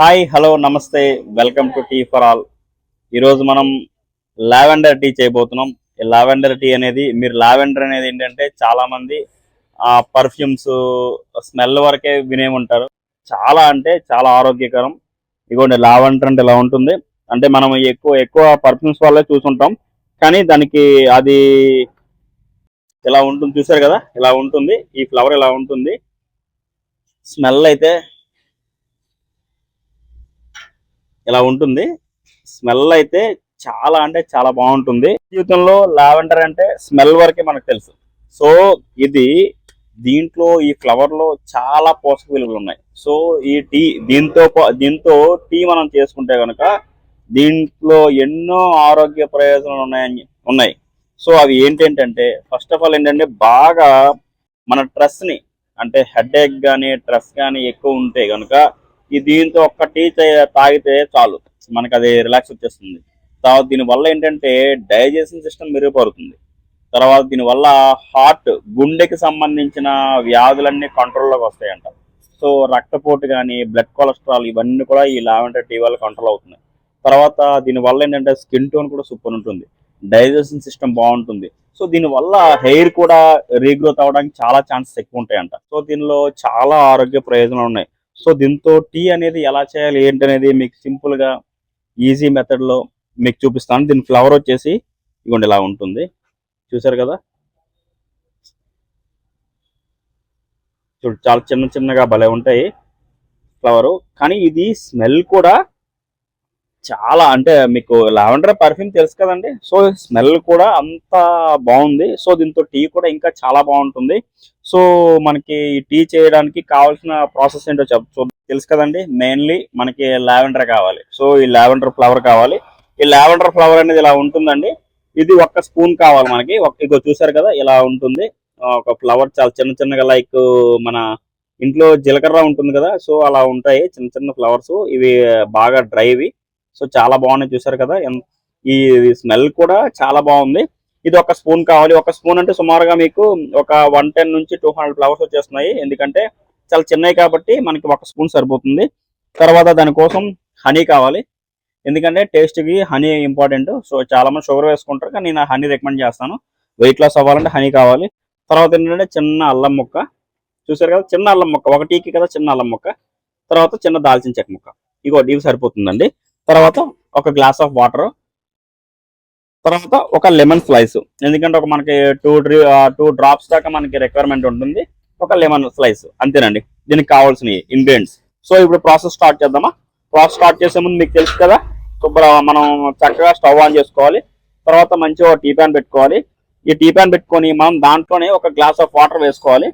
Hi hello namaste welcome to tea for all. ఈరోజు మనం lavender tea చేయబోతున్నాం. ఈ లావెండర్ టీ అనేది మీరు లావెండర్ అనేది ఏంటంటే చాలా మంది ఆ పర్ఫ్యూమ్స్ స్మెల్ వరకే వినే ఉంటారు. చాలా అంటే చాలా ఆరోగ్యకరం. ఇగోండి లావెండర్ అంటే ఇలా ఉంటుంది. అంటే మనం ఎక్కువ ఎక్కువ పర్ఫ్యూమ్స్ వల్లే చూసుంటాం. కానీ దానికి అది ఇలా ఉంటుంది చూసారు కదా? ఇలా ఉంటుంది. ఈ ఫ్లవర్ ఇలా ఉంటుంది. స్మెల్ అయితే ఇలా ఉంటుంది. స్మెల్ అయితే చాలా అంటే చాలా బాగుంటుంది. జీవితంలో లావెండర్ అంటే స్మెల్ వరకే మనకు తెలుసు. సో ఇది దీంట్లో ఈ ఫ్లవర్లో చాలా పోషక విలువలు ఉన్నాయి. సో ఈ టీ దీంతో దీంతో టీ మనం చేసుకుంటే కనుక దీంట్లో ఎన్నో ఆరోగ్య ప్రయోజనాలు ఉన్నాయని ఉన్నాయి. సో అవి ఏంటంటే ఫస్ట్ ఆఫ్ ఆల్ ఏంటంటే బాగా మన స్ట్రెస్ని అంటే హెడ్ ఏక్ కానీ స్ట్రెస్ కానీ ఎక్కువ ఉంటే కనుక ఈ దీంతో ఒక్క టీ తాగితే చాలు. మనకు అది రిలాక్స్ వచ్చేస్తుంది. తర్వాత దీనివల్ల ఏంటంటే డైజెషన్ సిస్టమ్ మెరుగుపడుతుంది. తర్వాత దీనివల్ల హార్ట్ గుండెకి సంబంధించిన వ్యాధులన్నీ కంట్రోల్లోకి వస్తాయంట. సో రక్తపోటు కానీ బ్లడ్ కొలెస్ట్రాల్ ఇవన్నీ కూడా ఈ లావెండర్ టీ వల్ల కంట్రోల్ అవుతున్నాయి. తర్వాత దీనివల్ల ఏంటంటే స్కిన్ టోన్ కూడా సూపర్ ఉంటుంది. డైజెషన్ సిస్టమ్ బాగుంటుంది. సో దీనివల్ల హెయిర్ కూడా రీగ్రోత్ అవడానికి చాలా ఛాన్సెస్ ఎక్కువ ఉంటాయంట. సో దీనిలో చాలా ఆరోగ్య ప్రయోజనాలు ఉన్నాయి. సో దీంతో టీ అనేది ఎలా చేయాలి ఏంటి అనేది మీకు సింపుల్గా ఈజీ మెథడ్లో మీకు చూపిస్తాను. దీని ఫ్లవర్ వచ్చేసి ఇగోండి ఇలా ఉంటుంది. చూసారు కదా? చూడు చాలా చిన్న చిన్నగా భలే ఉంటాయి ఫ్లవర్ కానీ ఇది స్మెల్ కూడా చాలా అంటే మీకు లావెండర్ పర్ఫ్యూమ్ తెలుసు కదండి? సో స్మెల్ కూడా అంత బాగుంది. సో దీంతో టీ కూడా ఇంకా చాలా బాగుంటుంది. సో మనకి టీ చేయడానికి కావాల్సిన ప్రాసెస్ ఏంటో చెప్ తెలుసు కదండి? మెయిన్లీ మనకి లావెండర్ కావాలి. సో ఈ లావెండర్ ఫ్లవర్ కావాలి. ఈ లావెండర్ ఫ్లవర్ అనేది ఇలా ఉంటుందండి. ఇది ఒక్క స్పూన్ కావాలి మనకి. ఒక- ఇగో చూసారు కదా ఇలా ఉంటుంది. ఒక ఫ్లవర్ చాలా చిన్న చిన్నగా లైక్ మన ఇంట్లో జీలకర్ర ఉంటుంది కదా సో అలా ఉంటాయి. చిన్న చిన్న ఫ్లవర్స్. ఇవి బాగా డ్రైవి. సో చాలా బాగున్నాయి చూసారు కదా. ఈ స్మెల్ కూడా చాలా బాగుంది. ఇది ఒక స్పూన్ కావాలి. ఒక స్పూన్ అంటే సుమారుగా మీకు ఒక వన్ టెన్ నుంచి టూ హండ్రెడ్ ఫ్లవర్స్ వచ్చేస్తున్నాయి. ఎందుకంటే చాలా చిన్నవి కాబట్టి మనకి ఒక స్పూన్ సరిపోతుంది. తర్వాత దానికోసం హనీ కావాలి. ఎందుకంటే టేస్ట్కి హనీ ఇంపార్టెంట్ సో చాలా మంది షుగర్ వేసుకుంటారు. కానీ నేను హనీ రికమెండ్ చేస్తాను. వెయిట్ లాస్ అవ్వాలంటే హనీ కావాలి. తర్వాత ఏంటంటే చిన్న అల్లం ముక్క. చూసారు కదా? చిన్న అల్లం ముక్క. ఒక టీకి కదా చిన్న అల్లం ముక్క. తర్వాత చిన్న దాల్చిన చెక్క ముక్క. ఇగో ఇవి సరిపోతుందండి. తర్వాత ఒక గ్లాస్ ఆఫ్ వాటర్ తర్వాత ఒక లెమన్ స్లైస్ ఎందుకంటే ఒక మనకి టూ టూ డ్రాప్స్ దాకా మనకి రిక్వైర్మెంట్ ఉంటుంది. ఒక లెమన్ స్లైస్ అంతేనండి. దీనికి కావాల్సిన ఇంగ్రీడియంట్స్ సో ఇప్పుడు ప్రాసెస్ స్టార్ట్ చేద్దామా? ప్రాసెస్ స్టార్ట్ చేసే ముందు మీకు తెలుసు కదా? శుభ్ర మనం చక్కగా స్టవ్ ఆన్ చేసుకోవాలి. తర్వాత మంచిగా టీ ప్యాన్ పెట్టుకోవాలి. ఈ టీ ప్యాన్ పెట్టుకొని మనం దాంట్లోనే ఒక గ్లాస్ ఆఫ్ వాటర్ వేసుకోవాలి.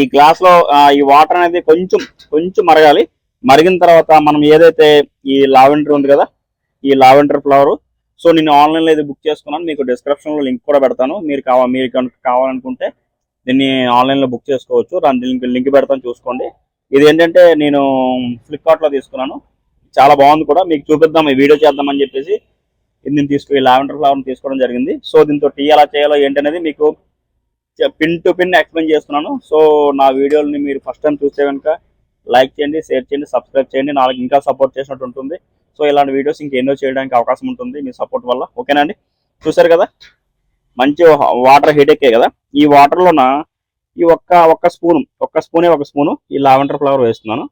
ఈ గ్లాస్లో ఈ వాటర్ అనేది కొంచెం కొంచెం మరగాలి. మరిగిన తర్వాత మనం ఏదైతే ఈ లావెండర్ ఉంది కదా ఈ లావెండర్ ఫ్లవర్ సో నేను ఆన్లైన్లో అయితే ఇది బుక్ చేసుకున్నాను. మీకు డిస్క్రిప్షన్లో లింక్ కూడా పెడతాను. మీరు కావాలి మీరు కనుక కావాలనుకుంటే దీన్ని ఆన్లైన్లో బుక్ చేసుకోవచ్చు. దాని లింక్ లింక్ పెడతాను చూసుకోండి. ఇది ఏంటంటే నేను ఫ్లిప్కార్ట్లో తీసుకున్నాను. చాలా బాగుంది కూడా. మీకు చూపిద్దాం ఈ వీడియో చేద్దామని చెప్పేసి ఇది నేను తీసుకు ఈ లావెండర్ ఫ్లవర్ తీసుకోవడం జరిగింది. సో దీంతో టీ ఎలా చేయాలో ఏంటనేది మీకు పిన్ టు పిన్ ఎక్స్ప్లెయిన్ చేస్తున్నాను. సో నా వీడియోని మీరు ఫస్ట్ టైం చూస్తే కనుక లైక్ చేయండి షేర్ చేయండి సబ్స్క్రైబ్ చేయండి. నాకు ఇంకా సపోర్ట్ చేసినట్టు ఉంటుంది. సో ఇలాంటి వీడియోస్ ఇంకెన్నో చేయడానికి అవకాశం ఉంటుంది మీ సపోర్ట్ వల్ల. ఓకేనా అండి? చూసారు కదా? మంచి వాటర్ హీట్ ఎక్కే కదా? ఈ వాటర్లోన ఈ ఒక్క ఒక్క స్పూన్ ఒక్క స్పూనే ఒక స్పూను ఈ లావెండర్ ఫ్లవర్ వేస్తున్నాను.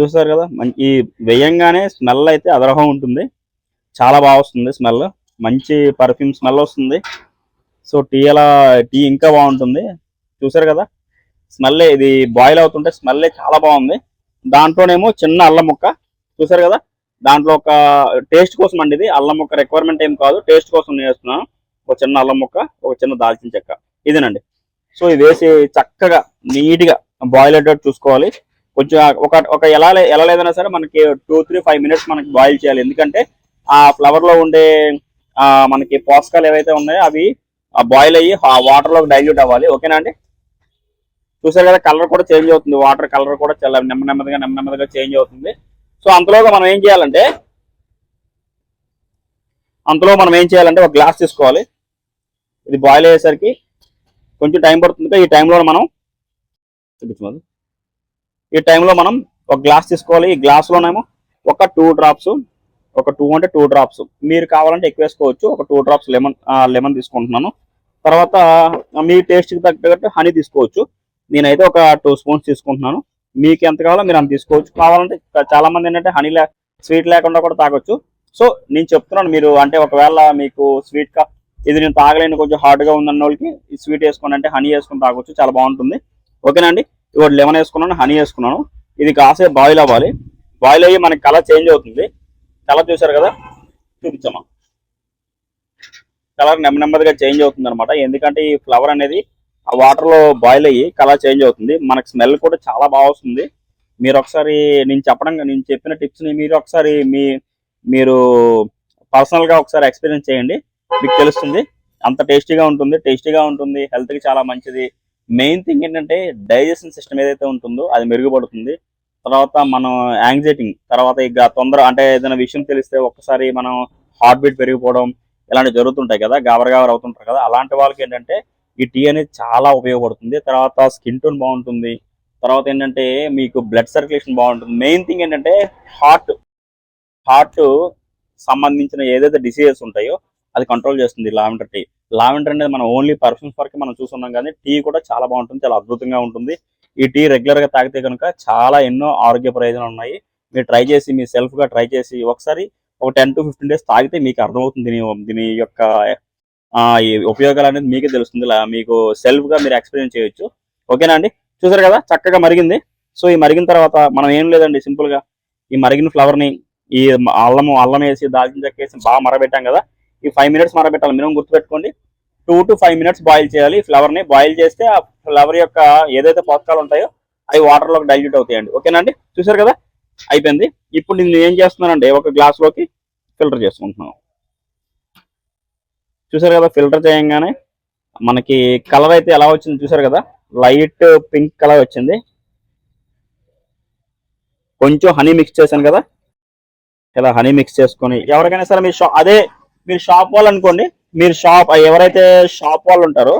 చూస్తారు కదా? మం- ఈ వేయంగానే స్మెల్ అయితే అదరహం ఉంటుంది. చాలా బాగా వస్తుంది స్మెల్. మంచి పర్ఫ్యూమ్ స్మెల్ వస్తుంది. సో టీ అలా టీ ఇంకా బాగుంటుంది. చూసారు కదా? స్మెల్ ఇది బాయిల్ అవుతుంటే స్మెల్ చాలా బాగుంది. దాంట్లోనేమో చిన్న అల్లం ముక్క. చూసారు కదా? దాంట్లో ఒక టేస్ట్ కోసం అండి ఇది. అల్లం ముక్క రిక్వైర్మెంట్ ఏం కాదు. టేస్ట్ కోసం నేను వేస్తున్నాను ఒక చిన్న అల్లం ముక్క ఒక చిన్న దాల్చిన చెక్క. ఇదేనండి. సో ఇది వేసి చక్కగా నీట్గా బాయిల్ అయ్యేటట్టు చూసుకోవాలి. కొంచెం ఒక ఒక ఎలా ఎలా లేదన్నా సరే మనకి టూ త్రీ ఫైవ్ మినిట్స్ మనకి బాయిల్ చేయాలి. ఎందుకంటే ఆ ఫ్లవర్లో ఉండే మనకి పోషకాలు ఏవైతే ఉన్నాయో అవి బాయిల్ అయ్యి ఆ వాటర్లో డైల్యూట్ అవ్వాలి. ఓకేనా అండి? చూసారు కదా కలర్ కూడా చేంజ్ అవుతుంది. వాటర్ కలర్ కూడా చాలా నెమ్మ నెమ్మదిగా నెమ్మ నెమ్మదిగా చేంజ్ అవుతుంది. సో అంతలోగా మనం ఏం చేయాలంటే అంతలో మనం ఏం చేయాలంటే ఒక గ్లాస్ తీసుకోవాలి. ఇది బాయిల్ అయ్యేసరికి కొంచెం టైం పడుతుంది ఈ టైంలో మనం చూపించమదు ఈ టైంలో మనం ఒక గ్లాస్ తీసుకోవాలి. ఈ గ్లాస్లోనేమో ఒక టూ డ్రాప్స్ ఒక టూ అంటే టూ డ్రాప్స్ మీరు కావాలంటే ఎక్కువ వేసుకోవచ్చు. ఒక టూ డ్రాప్స్ లెమన్ లెమన్ తీసుకుంటున్నాను. తర్వాత మీ టేస్ట్కి తగ్గట్టు హనీ తీసుకోవచ్చు. నేనైతే ఒక టూ స్పూన్స్ తీసుకుంటున్నాను. మీకు ఎంత కావాలో మీరు అంత తీసుకోవచ్చు. కావాలంటే చాలా మంది ఏంటంటే హనీ లే స్వీట్ లేకుండా కూడా తాగొచ్చు. సో నేను చెప్తున్నాను మీరు అంటే ఒకవేళ మీకు స్వీట్ కా ఇది నేను తాగలేను కొంచెం హార్డ్గా ఉందన్న వాళ్ళకి ఈ స్వీట్ వేసుకుని అంటే హనీ వేసుకుని తాగొచ్చు. చాలా బాగుంటుంది. ఓకేనండి అండి? ఇవాడు లెమన్ వేసుకున్నాను హనీ వేసుకున్నాను. ఇది కాసేపు బాయిల్ అవ్వాలి. బాయిల్ అయ్యి మనకి కలర్ చేంజ్ అవుతుంది. కలర్ చూసారు కదా? చూపించమ్మా. కలర్ నెమ్మ నెమ్మదిగా చేంజ్ అవుతుంది అనమాట ఎందుకంటే ఈ ఫ్లవర్ అనేది ఆ వాటర్లో బాయిల్ అయ్యి కలర్ చేంజ్ అవుతుంది. మనకు స్మెల్ కూడా చాలా బాగా వస్తుంది. మీరు ఒకసారి నేను చెప్పడం నేను చెప్పిన టిప్స్ని మీరు ఒకసారి మీ మీరు పర్సనల్గా ఒకసారి ఎక్స్పీరియన్స్ చేయండి. మీకు తెలుస్తుంది. అంత టేస్టీగా ఉంటుంది. టేస్టీగా ఉంటుంది. హెల్త్కి చాలా మంచిది. మెయిన్ థింగ్ ఏంటంటే డైజెషన్ సిస్టమ్ ఏదైతే ఉంటుందో అది మెరుగుపడుతుంది. తర్వాత మనం యాంగ్జైటింగ్ తర్వాత ఇక తొందర అంటే ఏదైనా విషయం తెలిస్తే ఒక్కసారి మనం హార్ట్ బీట్ పెరిగిపోవడం ఇలాంటివి జరుగుతుంటాయి కదా. గాబర గాబర అవుతుంటారు కదా. అలాంటి వాళ్ళకి ఏంటంటే ఈ టీ అనేది చాలా ఉపయోగపడుతుంది. తర్వాత స్కిన్ టోన్ బాగుంటుంది. తర్వాత ఏంటంటే మీకు బ్లడ్ సర్క్యులేషన్ బాగుంటుంది. మెయిన్ థింగ్ ఏంటంటే హార్ట్ హార్ట్ సంబంధించిన ఏదైతే డిసీజెస్ ఉంటాయో అది కంట్రోల్ చేస్తుంది లావెండర్ టీ. లావెండర్ అనేది మనం ఓన్లీ పర్ఫ్యూమ్స్ వరకు మనం చూస్తున్నాం కానీ టీ కూడా చాలా బాగుంటుంది చాలా అద్భుతంగా ఉంటుంది. ఈ టీ రెగ్యులర్గా తాగితే కనుక చాలా ఎన్నో ఆరోగ్య ప్రయోజనాలు ఉన్నాయి. మీరు ట్రై చేసి మీ సెల్ఫ్గా ట్రై చేసి ఒకసారి ఒక టెన్ టు ఫిఫ్టీన్ డేస్ తాగితే మీకు అర్థమవుతుంది దీని దీని యొక్క ఉపయోగాలు అనేది మీకే తెలుస్తుంది ఇలా మీకు సెల్ఫ్గా మీరు ఎక్స్పీరియన్స్ చేయొచ్చు. ఓకేనా అండి? చూసారు కదా? చక్కగా మరిగింది. సో ఈ మరిగిన తర్వాత మనం ఏం లేదండి సింపుల్గా ఈ మరిగిన ఫ్లవర్ని ఈ అల్లము అల్లం వేసి దాల్చిన చెక్క వేసి బాగా మరబెట్టాం కదా. ఈ ఫైవ్ మినిట్స్ మరబెట్టాలి. మినిమం గుర్తుపెట్టుకోండి. Two to five minutes boil చేయాలి. ఫ్లవర్ని బాయిల్ చేస్తే ఆ ఫ్లవర్ యొక్క ఏదైతే పోషకాలు ఉంటాయో అవి వాటర్లోకి డైల్యూట్ అవుతాయండి. ఓకేనా అండి? చూసారు కదా? అయిపోయింది. ఇప్పుడు నేను ఏం చేస్తున్నానంటే ఒక గ్లాస్లోకి ఫిల్టర్ చేసుకుంటున్నాను. చూసారు కదా ఫిల్టర్ చేయంగానే మనకి కలర్ అయితే ఎలా వచ్చింది చూసారు కదా లైట్ పింక్ కలర్ వచ్చింది. కొంచెం హనీ మిక్స్ చేశాను కదా ఇలా హనీ మిక్స్ చేసుకొని ఎవరికైనా సరే మీ షా అదే మీరు షాప్ వాళ్ళు అనుకోండి మీరు షాప్ ఎవరైతే షాప్ వాళ్ళు ఉంటారో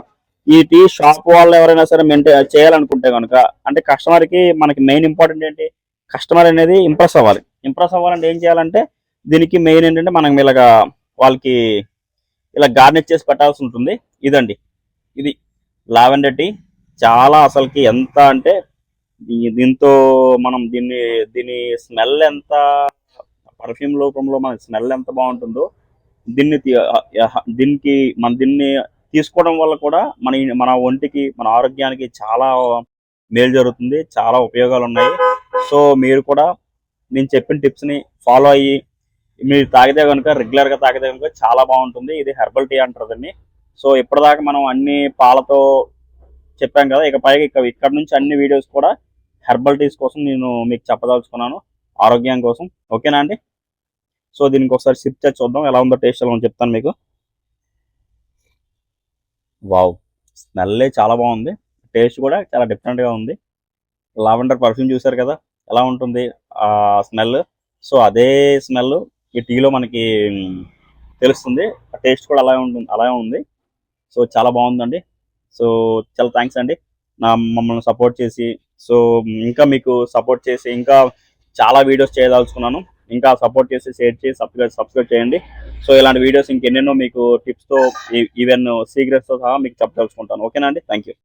ఈ టీ షాప్ వాళ్ళు ఎవరైనా సరే మెయింటైన్ చేయాలనుకుంటే కనుక అంటే కస్టమర్కి మనకి మెయిన్ ఇంపార్టెంట్ ఏంటి? కస్టమర్ అనేది ఇంప్రెస్ అవ్వాలి. ఇంప్రెస్ అవ్వాలంటే ఏం చేయాలంటే దీనికి మెయిన్ ఏంటంటే మనం ఇలాగా వాళ్ళకి ఇలా గార్నిష్ చేసి పెట్టాల్సి ఉంటుంది. ఇదండి. ఇది లావెండర్ టీ. చాలా అసలుకి ఎంత అంటే దీంతో మనం దీన్ని దీని స్మెల్ ఎంత పర్ఫ్యూమ్ రూపంలో మన స్మెల్ ఎంత బాగుంటుందో దీన్ని దీనికి మన దీన్ని తీసుకోవడం వల్ల కూడా మన మన ఒంటికి మన ఆరోగ్యానికి చాలా మేలు జరుగుతుంది. చాలా ఉపయోగాలు ఉన్నాయి. సో మీరు కూడా నేను చెప్పిన టిప్స్ని ఫాలో అయ్యి మీరు తాగితే కనుక రెగ్యులర్గా తాగితే కనుక చాలా బాగుంటుంది. ఇది హెర్బల్ టీ అంటారు దీన్ని. సో ఇప్పటిదాకా మనం అన్ని పాలతో చెప్పాం కదా ఇక పైగా ఇక ఇక్కడ నుంచి అన్ని వీడియోస్ కూడా హెర్బల్ టీస్ కోసం నేను మీకు చెప్పదలుచుకున్నాను ఆరోగ్యం కోసం. ఓకేనా అండి? సో దీనికి ఒకసారి సిప్ చేసి చూద్దాం ఎలా ఉందో టేస్ట్ ఎలా ఉందో చెప్తాను మీకు. వావ్ స్మెల్లే చాలా బాగుంది. టేస్ట్ కూడా చాలా డిఫరెంట్గా ఉంది. లావెండర్ పర్ఫ్యూమ్ చూసారు కదా ఎలా ఉంటుంది ఆ స్మెల్? సో అదే స్మెల్ ఈ టీలో మనకి తెలుస్తుంది. టేస్ట్ కూడా అలాగే ఉంటుంది అలాగే ఉంది. సో చాలా బాగుందండి. సో చాలా థ్యాంక్స్ అండి. నా మమ్మల్ని సపోర్ట్ చేసి సో ఇంకా మీకు సపోర్ట్ చేసి ఇంకా చాలా వీడియోస్ చేయదలుచుకున్నాను. ఇంకా సపోర్ట్ చేసి షేర్ చేసి సబ్స్క్రైబ్ సబ్స్క్రైబ్ చేయండి. సో ఇలాంటి వీడియోస్ ఇంకెన్నెన్నో మీకు టిప్స్తో ఈవెన్ సీక్రెట్స్తో సహా మీకు చెప్పదలుచుకుంటాను. ఓకేనా అండి? Thank you